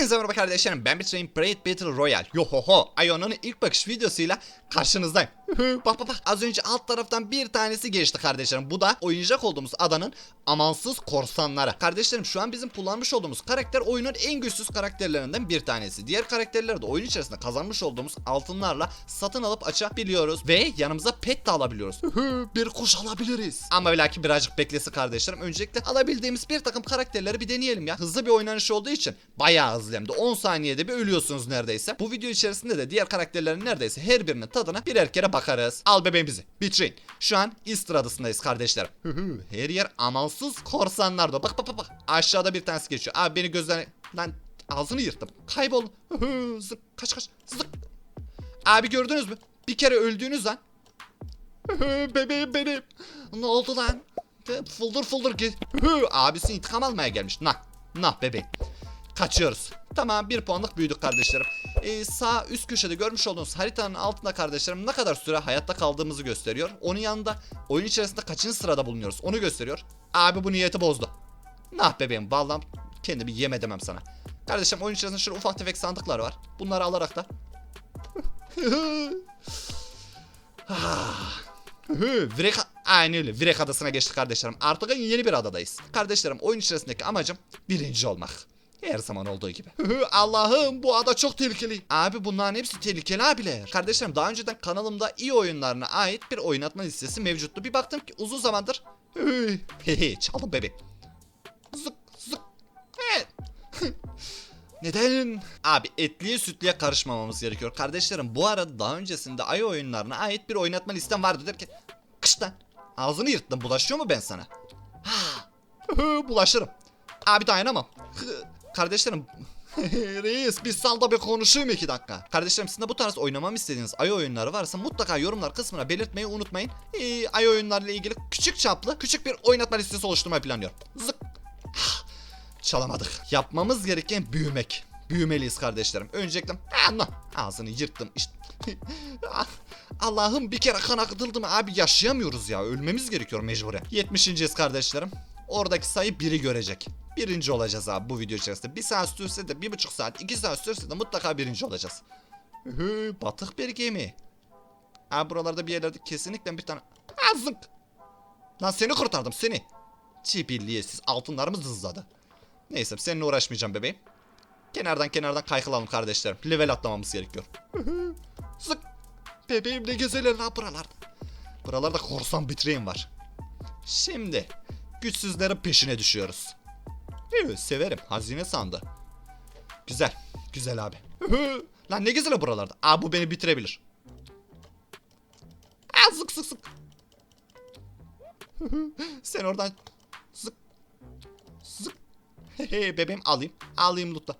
Hepinize merhaba kardeşlerim. Ben Bitrain Braid Battle Royale. Yohoho Ion'un ilk bakış videosuyla karşınızdayım. Bak bak bak. Az önce alt taraftan bir tanesi geçti kardeşlerim. Bu da oynayacak olduğumuz adanın amansız korsanları. Kardeşlerim şu an bizim kullanmış olduğumuz karakter oyunun en güçsüz karakterlerinden bir tanesi. Diğer karakterleri de oyun içerisinde kazanmış olduğumuz altınlarla satın alıp açabiliyoruz Ve yanımıza pet de alabiliyoruz. Bir kuş alabiliriz. Ama belki birazcık beklesi kardeşlerim. Öncelikle alabildiğimiz bir takım karakterleri bir deneyelim ya. Hızlı bir oynanış olduğu için bayağı hızlı hem de. 10 saniyede bir ölüyorsunuz neredeyse. Bu video içerisinde de diğer karakterlerin neredeyse her birinin tadına birer kere bakarız. Al bebeğim bizi. Bitirin Şu an Easter adasındayız kardeşlerim Her yer amansız korsanlar da Bak bak bak bak. Aşağıda bir tanesi geçiyor. Abi beni gözlerine Lan ağzını yırttım. Kaybol. Zık. Kaç kaç. Zık. Abi gördünüz mü? Bir kere öldüğünüz an Bebeğim benim. Ne oldu lan? Fıldır fıldır git. Abisi intikam almaya gelmiş. Nah. Nah bebeğim. Kaçıyoruz. Tamam bir puanlık büyüdük kardeşlerim. Ee, sağ üst köşede görmüş olduğunuz haritanın altında kardeşlerim ne kadar süre hayatta kaldığımızı gösteriyor. Onun yanında oyun içerisinde kaçıncı sırada bulunuyoruz onu gösteriyor. Abi bu niyeti bozdu. Nah bebeğim vallahi kendimi yeme demem sana. Kardeşim oyun içerisinde şöyle ufak tefek sandıklar var. Bunları alarak da Hı, Vrek Aynı öyle. Vrek adasına geçtik kardeşlerim. Artık yeni bir adadayız. Kardeşlerim oyun içerisindeki amacım birinci olmak. Her zaman olduğu gibi. Hı, Allah'ım bu ada çok tehlikeli. Abi bunların hepsi tehlikeli abiler. Kardeşlerim daha önceden kanalımda iyi oyunlarına ait bir oynatma listesi mevcuttu. Bir baktım ki uzun zamandır. Çaldım bebe. Zık zık. Evet. Neden? Abi etliye sütlüye karışmamamız gerekiyor. Kardeşlerim bu arada daha öncesinde ay oyunlarına ait bir oynatma listem vardı derken Kış lan. Ağzını yırttın bulaşıyor mu ben sana? Bulaşırım. Abi dayanamam. Kardeşlerim Reis bir sal da bir konuşayım iki dakika. Kardeşlerim sizin de bu tarz oynamamı istediğiniz ay oyunları varsa mutlaka yorumlar kısmına belirtmeyi unutmayın. Ee, ay oyunlarıyla ilgili küçük çaplı küçük bir oynatma listesi oluşturmayı planlıyorum. Zık. Çalamadık. Yapmamız gereken büyümek. Büyümeliyiz kardeşlerim. Öncelikle Allah ağzını yırttım işte. Ah, Allah'ım bir kere kan akıtıldı mı abi yaşayamıyoruz ya. Ölmemiz gerekiyor mecburen. 70.yiz kardeşlerim. Oradaki sayı biri görecek. Birinci olacağız abi bu video içerisinde. Bir saat sürse de bir buçuk saat, iki saat sürse de mutlaka birinci olacağız. Hı, batık bir gemi. Abi buralarda bir yerlerde kesinlikle bir tane... Azık. Lan seni kurtardım seni. Çipilliyetsiz altınlarımız hızladı. Neyse seninle uğraşmayacağım bebeğim. Kenardan kenardan kaykılalım kardeşlerim. Level atlamamız gerekiyor. Sık. Bebeğim ne gezeler lan buralarda. Buralarda korsan bitireyim var. Şimdi güçsüzlerin peşine düşüyoruz. Evet, severim. Hazine sandı. Güzel. Güzel abi. lan ne güzel buralarda. Aa bu beni bitirebilir. Aa sık sık sık. Sen oradan sık. Sık. Hehe bebeğim alayım. Alayım lütfen.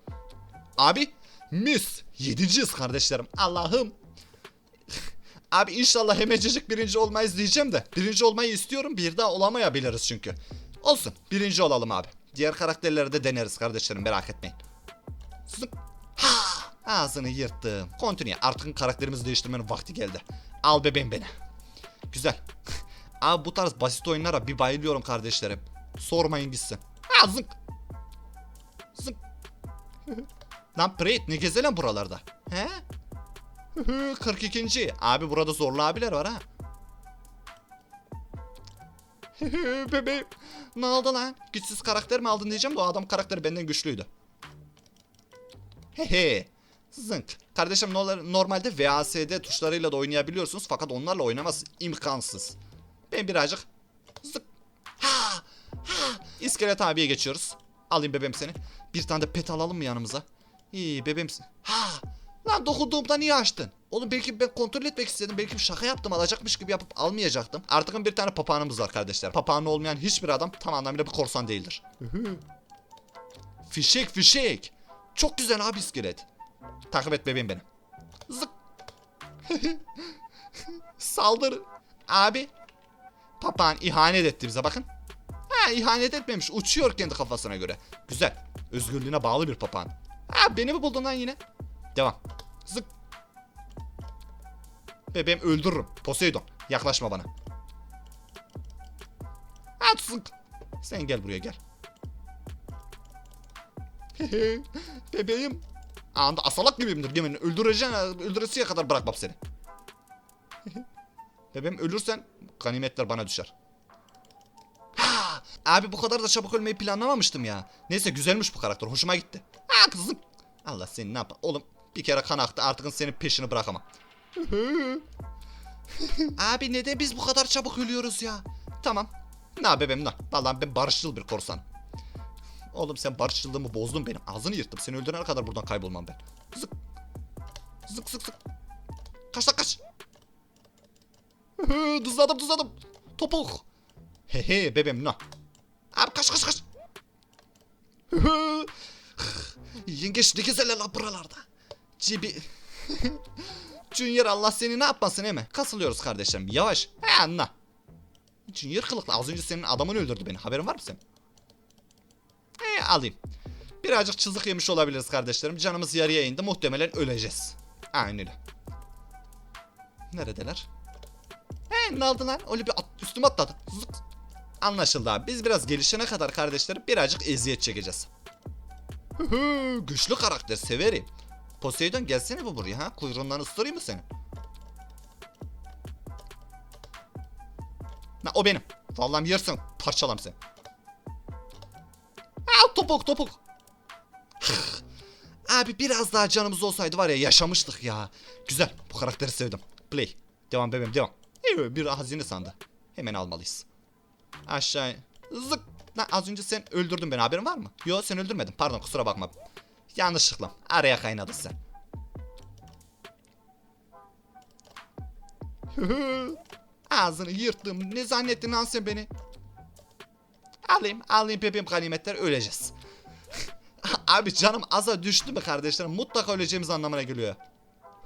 Abi mis. Yedinciyiz kardeşlerim. Allah'ım. Abi inşallah hemencecik birinci olmayız diyeceğim de. Birinci olmayı istiyorum. Bir daha olamayabiliriz çünkü. Olsun. Birinci olalım abi. Diğer karakterleri de deneriz kardeşlerim merak etmeyin. Zık. Ha! Ağzını yırttım. Continue. Artık karakterimizi değiştirmenin vakti geldi. Al bebeğim beni. Güzel. Abi bu tarz basit oyunlara bir bayılıyorum kardeşlerim. Sormayın gitsin. Ha zık. Zık. Lan Preyt ne gezelim buralarda? He? 42. Abi burada zorlu abiler var ha. Bebeğim. Ne oldu lan? Güçsüz karakter mi aldın diyeceğim de o adam karakteri benden güçlüydü. Hehe. Zınk. Kardeşim no- normalde VASD tuşlarıyla da oynayabiliyorsunuz fakat onlarla oynaması imkansız. Ben birazcık zık. Ha! Ha! İskelet abiye geçiyoruz. Alayım bebeğim seni. Bir tane de pet alalım mı yanımıza? İyi bebeğim. Ha! Lan dokunduğumda niye açtın? Oğlum belki ben kontrol etmek istedim. Belki bir şaka yaptım alacakmış gibi yapıp almayacaktım. Artık bir tane papağanımız var kardeşler. Papağanı olmayan hiçbir adam tam anlamıyla bir korsan değildir. fişek fişek. Çok güzel abi iskelet. Takip et bebeğim beni. Zık. Saldır. Abi. Papağan ihanet etti bize bakın. Ha ihanet etmemiş. Uçuyor kendi kafasına göre. Güzel. Özgürlüğüne bağlı bir papağan. Ha beni mi buldun lan yine? Devam. Zık. Bebeğim öldürürüm. Poseidon. Yaklaşma bana. At zık. Sen gel buraya gel. Bebeğim. Anda asalak gibiyimdir yemin öldüreceğim öldüresiye kadar bırakmam seni. Bebeğim ölürsen ganimetler bana düşer. Abi bu kadar da çabuk ölmeyi planlamamıştım ya. Neyse güzelmiş bu karakter hoşuma gitti. Ha kızım. Allah seni ne yap? Oğlum bir kere kan aktı artık senin peşini bırakamam. abi neden biz bu kadar çabuk ölüyoruz ya? Tamam. Ne bebeğim ne? Vallahi ben barışçıl bir korsan. Oğlum sen barışçılığımı bozdun benim. Ağzını yırttım. Seni öldürene kadar buradan kaybolmam ben. Zık. Zık zık zık. Kaç lan kaç. Hı, Dızladım dızladım. Topuk. He he bebeğim ne? Abi kaç kaç kaç. Yengeç ne gezeler lan buralarda. Cibi. Junior Allah seni ne yapmasın he mi? Kasılıyoruz kardeşlerim. Yavaş. He anla. Junior kılıklı. Az önce senin adamın öldürdü beni. Haberin var mı senin? He alayım. Birazcık çizik yemiş olabiliriz kardeşlerim. Canımız yarıya indi. Muhtemelen öleceğiz. Aynen öyle. Neredeler? He ne oldu lan? Öyle bir at, üstüme atladı. Zık. Anlaşıldı abi. Biz biraz gelişene kadar kardeşlerim birazcık eziyet çekeceğiz. Güçlü karakter severim. Poseidon gelsene bu buraya ha. Kuyruğundan ısırayım mı seni? Na, o benim. Vallahi yersin. Parçalam seni. Aa, topuk topuk. Abi biraz daha canımız olsaydı var ya yaşamıştık ya. Güzel. Bu karakteri sevdim. Play. Devam bebeğim devam. Bir hazine sandı. Hemen almalıyız. Aşağı. Zık. Lan az önce sen öldürdün beni haberin var mı? Yo sen öldürmedin. Pardon kusura bakma yanlışlıkla araya kaynadı size. Ağzını yırttım. Ne zannettin lan sen beni? Alayım, alayım bebeğim ganimetler öleceğiz. Abi canım aza düştü mü kardeşlerim? Mutlaka öleceğimiz anlamına geliyor.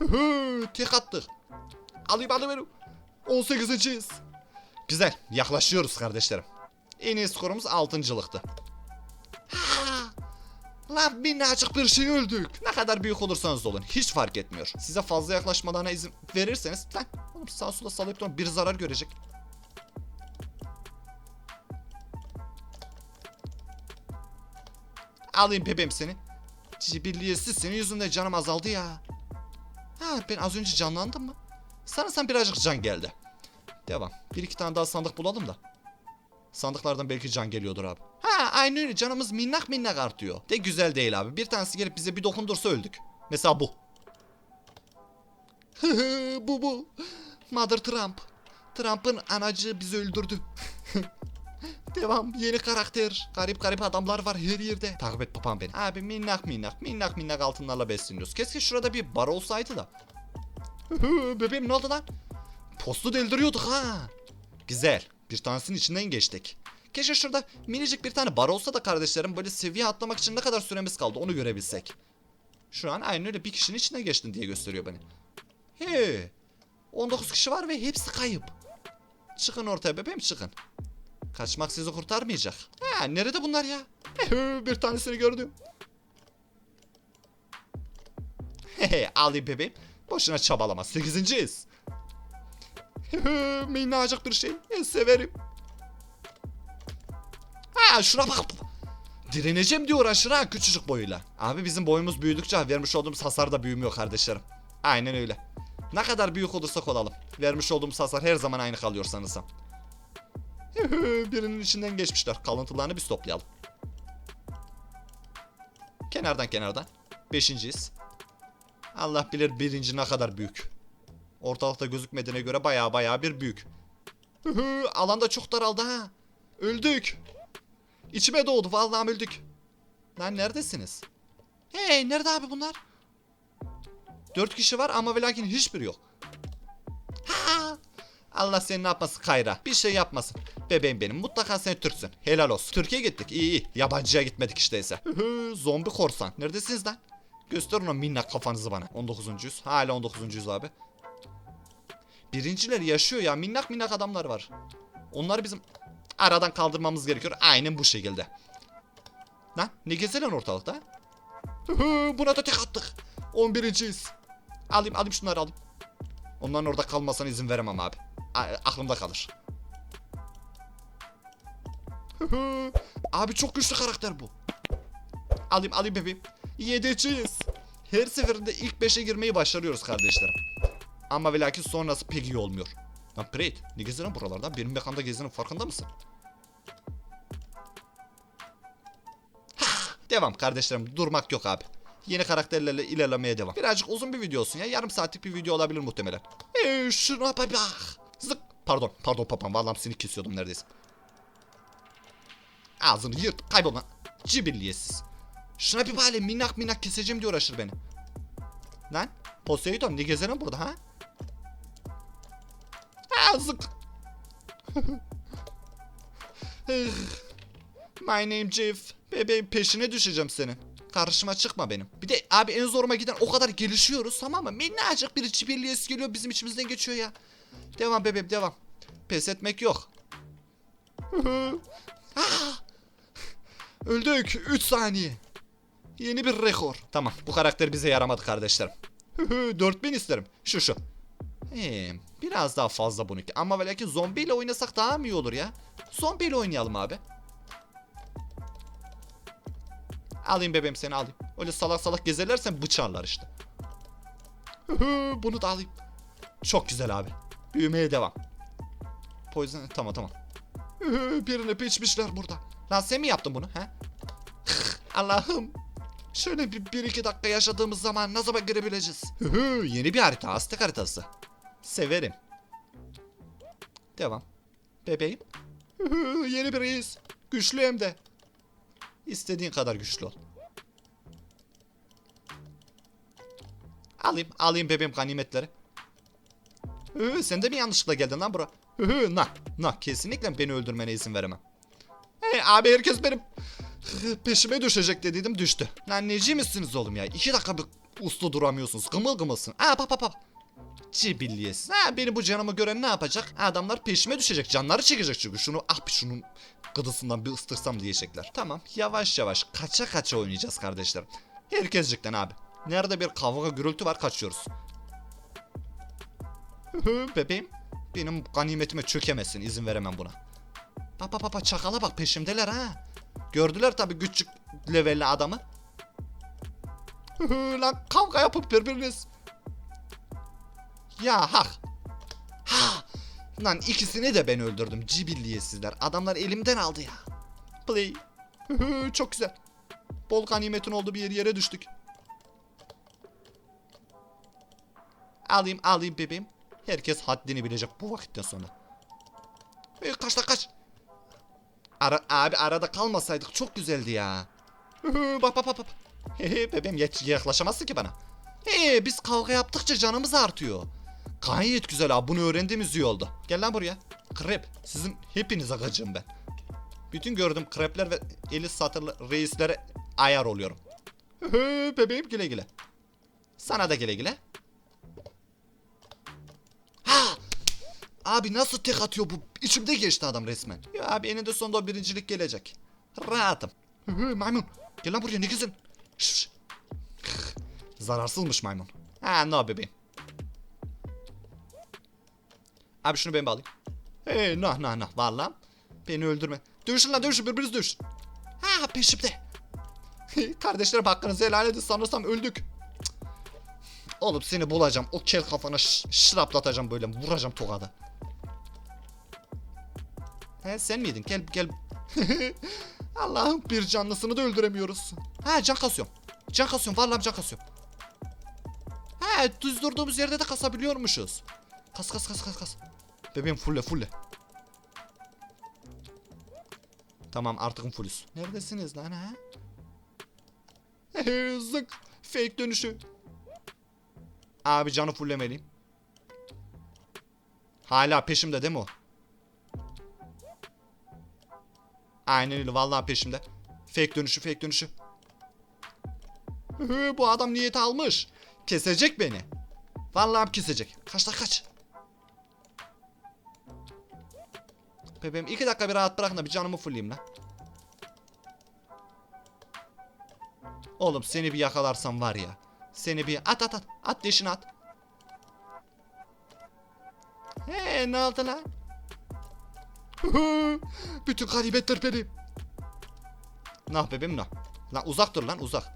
Tek attık. Alayım alayım benim. 18. Güzel yaklaşıyoruz kardeşlerim. En iyi skorumuz 6.lıktı. Lan minnacık bir şey öldük. Ne kadar büyük olursanız olun. Hiç fark etmiyor. Size fazla yaklaşmalarına izin verirseniz... Lan oğlum sağa sola sallayıp. Bir zarar görecek. Alayım bebeğim seni. Cibilliyesiz senin yüzünden canım azaldı ya. Ha ben az önce canlandım mı? Sanırsam birazcık can geldi. Devam. Bir iki tane daha sandık bulalım da. Sandıklardan belki can geliyordur abi. Ha aynı öyle canımız minnak minnak artıyor. De güzel değil abi. Bir tanesi gelip bize bir dokundursa öldük. Mesela bu. bu bu. Mother Trump. Trump'ın anacı bizi öldürdü. Devam. Yeni karakter. Garip garip adamlar var her yerde. Takip et papağan beni. Abi minnak minnak. Minnak minnak altınlarla besleniyoruz. Keşke şurada bir bar olsaydı da. Bebeğim ne oldu lan? Postu deldiriyorduk ha. Güzel. Bir tanesinin içinden geçtik. Keşke şurada minicik bir tane bar olsa da kardeşlerim böyle seviye atlamak için ne kadar süremiz kaldı onu görebilsek. Şu an aynı öyle bir kişinin içine geçtin diye gösteriyor beni. He. 19 kişi var ve hepsi kayıp. Çıkın ortaya bebeğim çıkın. Kaçmak sizi kurtarmayacak. Ha nerede bunlar ya? bir tanesini gördüm. Hehe alayım bebeğim. Boşuna çabalama. Sekizinciyiz. Minnacık bir şey. Ben severim. Ha şuna bak. Direneceğim diyor aşırı ha küçücük boyuyla. Abi bizim boyumuz büyüdükçe vermiş olduğumuz hasar da büyümüyor kardeşlerim. Aynen öyle. Ne kadar büyük olursak olalım. Vermiş olduğumuz hasar her zaman aynı kalıyor sanırsam. Birinin içinden geçmişler. Kalıntılarını biz toplayalım. Kenardan kenardan. Beşinciyiz. Allah bilir birinci ne kadar büyük. Ortalıkta gözükmediğine göre baya baya bir büyük. Alanda çok daraldı ha. Öldük. İçime doğdu vallahi öldük. Lan neredesiniz? Hey nerede abi bunlar? Dört kişi var ama ve lakin hiçbiri yok. Allah seni ne yapmasın Kayra. Bir şey yapmasın. Bebeğim benim mutlaka sen Türksün. Helal olsun. Türkiye'ye gittik iyi iyi. Yabancıya gitmedik işte ise. Zombi korsan. Neredesiniz lan? Gösterin o minnak kafanızı bana. 19. yüz. Hala 19. yüz abi. Birinciler yaşıyor ya. Minnak minnak adamlar var. Onları bizim aradan kaldırmamız gerekiyor. Aynen bu şekilde. Lan ne gezelen ortalıkta? Buna da tek attık. 11.yiz. Alayım alayım şunları alayım. Onların orada kalmasına izin veremem abi. A- aklımda kalır. abi çok güçlü karakter bu. Alayım alayım bebeğim. Yedeceğiz. Her seferinde ilk 5'e girmeyi başarıyoruz kardeşlerim. Ama ve lakin sonrası pek iyi olmuyor. Lan Preyt ne geziyorsun buralarda? Benim mekanda gezinin farkında mısın? Devam kardeşlerim durmak yok abi. Yeni karakterlerle ilerlemeye devam. Birazcık uzun bir video olsun ya. Yarım saatlik bir video olabilir muhtemelen. Eee şuna bak. Zık. Pardon pardon papam. Vallahi seni kesiyordum neredeyse. Ağzını yırt kaybolma. Cibilliyesiz. Şuna bir bari minnak minnak keseceğim diye uğraşır beni. Lan Poseidon ne gezerim burada ha? Ha zık. My name Jeff. Bebeğim peşine düşeceğim senin. Karşıma çıkma benim. Bir de abi en zoruma giden o kadar gelişiyoruz tamam mı? Minnacık bir cibilliyesi geliyor bizim içimizden geçiyor ya. Devam bebeğim devam. Pes etmek yok. Ah! Öldük 3 saniye. Yeni bir rekor. Tamam bu karakter bize yaramadı kardeşlerim. 4000 isterim. Şu şu. Ee, biraz daha fazla bunu. Ama belki zombiyle oynasak daha mı iyi olur ya? Zombiyle oynayalım abi. Alayım bebeğim seni alayım. Öyle salak salak gezerlersen bıçarlar işte. Bunu da alayım. Çok güzel abi. Büyümeye devam. Poison tamam tamam. Birini biçmişler burada. Lan sen mi yaptın bunu ha? Allah'ım. Şöyle bir, bir iki dakika yaşadığımız zaman ne zaman girebileceğiz? Yeni bir harita Aztek haritası. Severim. Devam. Bebeğim. Yeni bir reis. Güçlü hem de. İstediğin kadar güçlü ol. Alayım, alayım bebeğim ganimetleri. Hı, sen de mi yanlışlıkla geldin lan bura? Hı hı, na, na, kesinlikle beni öldürmene izin veremem. Hey abi herkes benim peşime düşecek dediydim düştü. Lan neci misiniz oğlum ya? İki dakika bir uslu duramıyorsunuz. Gımıl gımılsın. Aa pap pap pap. Cibilliyesiz. Ha beni bu canımı gören ne yapacak? Adamlar peşime düşecek. Canları çekecek çünkü. Şunu ah bir şunun gıdısından bir ıstırsam diyecekler. Tamam yavaş yavaş kaça kaça oynayacağız kardeşlerim. Herkescikten abi. Nerede bir kavga gürültü var kaçıyoruz. Bebeğim benim ganimetime çökemezsin izin veremem buna. Bak bak, çakala bak peşimdeler ha. Gördüler tabi küçük levelli adamı. Lan kavga yapıp birbiriniz. Ya hak. Ha. Lan ikisini de ben öldürdüm cibilliyesizler. Adamlar elimden aldı ya. Play. Çok güzel. Bol ganimetin olduğu bir yer yere düştük. Alayım alayım bebeğim. Herkes haddini bilecek bu vakitten sonra. E, kaç lan kaç. Ara, abi arada kalmasaydık çok güzeldi ya. bak bak bak bak. Bebeğim yaklaşamazsın ki bana. He biz kavga yaptıkça canımız artıyor. Gayet güzel abi bunu öğrendiğimiz iyi oldu. Gel lan buraya. Krep. Sizin hepinize gacığım ben. Bütün gördüğüm krepler ve eli satırlı reislere ayar oluyorum. bebeğim güle güle. Sana da güle güle. Ha! Abi nasıl tek atıyor bu? İçimde geçti adam resmen. Ya abi eninde sonunda o birincilik gelecek. Rahatım. Maymun. Gel lan buraya ne güzel. Zararsızmış maymun. Ha no bebeğim. Abi şunu ben bağlayayım. Hey nah nah nah valla. Beni öldürme. Dövüşün lan dövüşün birbiriniz dövüşün. Ha peşimde. Kardeşlerim hakkınızı helal edin sanırsam öldük. Cık. Oğlum seni bulacağım. O kel kafana şıraplatacağım böyle. Vuracağım tokadı. He sen miydin? Gel gel. Allah'ım bir canlısını da öldüremiyoruz. Ha can kasıyorum. Can kasıyorum. Vallahi can kasıyorum. Ha düz durduğumuz yerde de kasabiliyormuşuz. Kas kas kas kas kas. Bebeğim fulle fulle. Tamam artık fullüz. Neredesiniz lan ha? Zık. Fake dönüşü. Abi canı fullemeliyim. Hala peşimde değil mi o? Aynen öyle vallahi peşimde. Fake dönüşü fake dönüşü. Bu adam niyeti almış. Kesecek beni. Vallahi kesecek. Kaç lan kaç. Bebeğim iki dakika bir rahat bırakın da bir canımı fulleyim lan. Oğlum seni bir yakalarsam var ya. Seni bir at at at. At deşini at. He ne oldu lan? Bütün ganimetler benim. Nah bebeğim nah. Lan uzak dur lan uzak.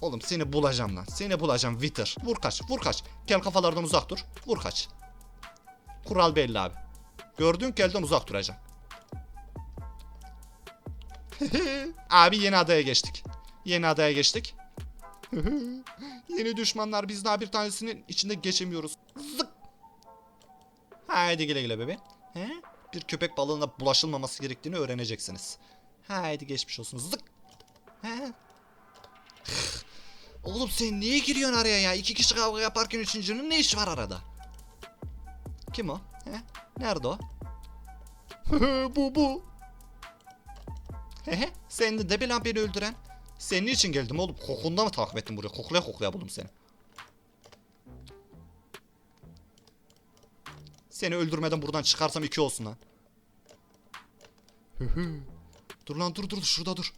Oğlum seni bulacağım lan. Seni bulacağım Wither. Vur kaç vur kaç. Kel kafalardan uzak dur. Vur kaç. Kural belli abi. Gördüğün kelden uzak duracaksın. abi yeni adaya geçtik. Yeni adaya geçtik. yeni düşmanlar biz daha bir tanesinin içinde geçemiyoruz. Zık. Haydi güle güle bebeğim. He? Bir köpek balığına bulaşılmaması gerektiğini öğreneceksiniz. Haydi geçmiş olsun. Zık. He? Oğlum sen niye giriyorsun araya ya? İki kişi kavga yaparken üçüncünün ne işi var arada? Kim o? He? Nerede o? bu bu. Hehe. Sen de de lan beni öldüren. Senin için geldim oğlum. Kokunda mı takip ettim buraya? Koklaya koklaya buldum seni. Seni öldürmeden buradan çıkarsam iki olsun lan. Dur lan dur dur şurada dur.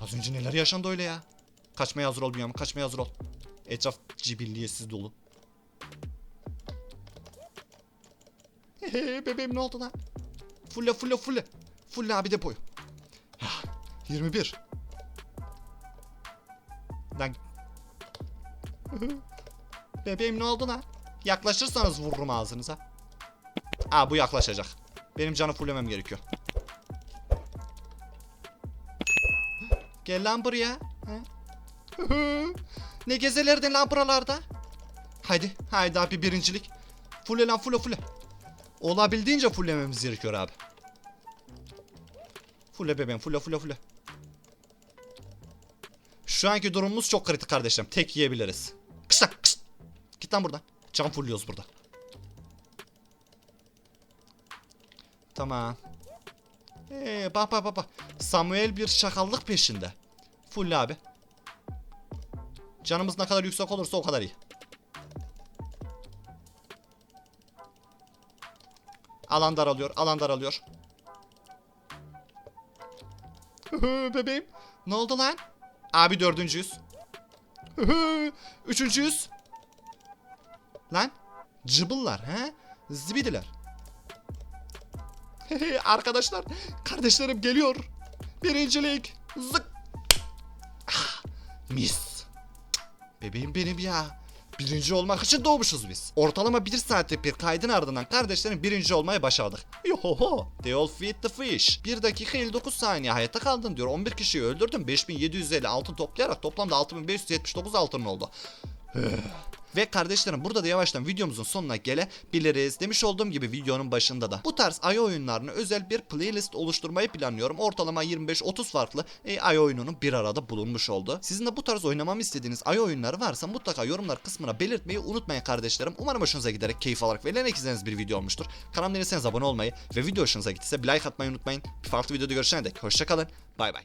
Az önce neler yaşandı öyle ya. Kaçmaya hazır ol Bünyamin kaçmaya hazır ol. Etraf cibilliyesiz dolu. Hehe bebeğim ne oldu lan? Fulle fulle fulle. Fulle abi depoyu. Ah, 21. Lan. bebeğim ne oldu lan? Yaklaşırsanız vururum ağzınıza. Aa bu yaklaşacak. Benim canı fullemem gerekiyor. Gel lan buraya. Ne gezelerdin lan buralarda? Haydi, haydi abi birincilik. Fulle lan fulle fulle. Olabildiğince fullememiz gerekiyor abi. Fulle bebeğim, fulle fulle fulle. Şu anki durumumuz çok kritik kardeşim. Tek yiyebiliriz. Kıs lan, kıs. Git lan buradan. Can fulluyoruz burada. Tamam. Ee, bak bak bak bak. Samuel bir şakallık peşinde. Full abi. Canımız ne kadar yüksek olursa o kadar iyi. Alan daralıyor, alan daralıyor. Bebeğim. Ne oldu lan? Abi dördüncüyüz. Üçüncüyüz. Lan. Cıbıllar he? Zibidiler. Arkadaşlar. Kardeşlerim geliyor. Birincilik. Zık. Ah, mis. Bebeğim benim ya. Birinci olmak için doğmuşuz biz. Ortalama bir saatlik bir kaydın ardından kardeşlerim birinci olmayı başardık. Yohoho. They all feed the fish. 1 dakika 59 saniye hayatta kaldın diyor. 11 kişiyi öldürdüm. 5750 altın toplayarak toplamda 6579 altın oldu. Ve kardeşlerim burada da yavaştan videomuzun sonuna gelebiliriz. Demiş olduğum gibi videonun başında da bu tarz ay oyunlarını özel bir playlist oluşturmayı planlıyorum. Ortalama 25-30 farklı e, ay oyununun bir arada bulunmuş oldu. Sizin de bu tarz oynamamı istediğiniz ay oyunları varsa mutlaka yorumlar kısmına belirtmeyi unutmayın kardeşlerim. Umarım hoşunuza giderek keyif alarak ve izlediğiniz bir video olmuştur. Kanalıma değilseniz abone olmayı ve video hoşunuza gittiyse bir like atmayı unutmayın. Bir farklı videoda görüşene dek hoşçakalın. Bay bay.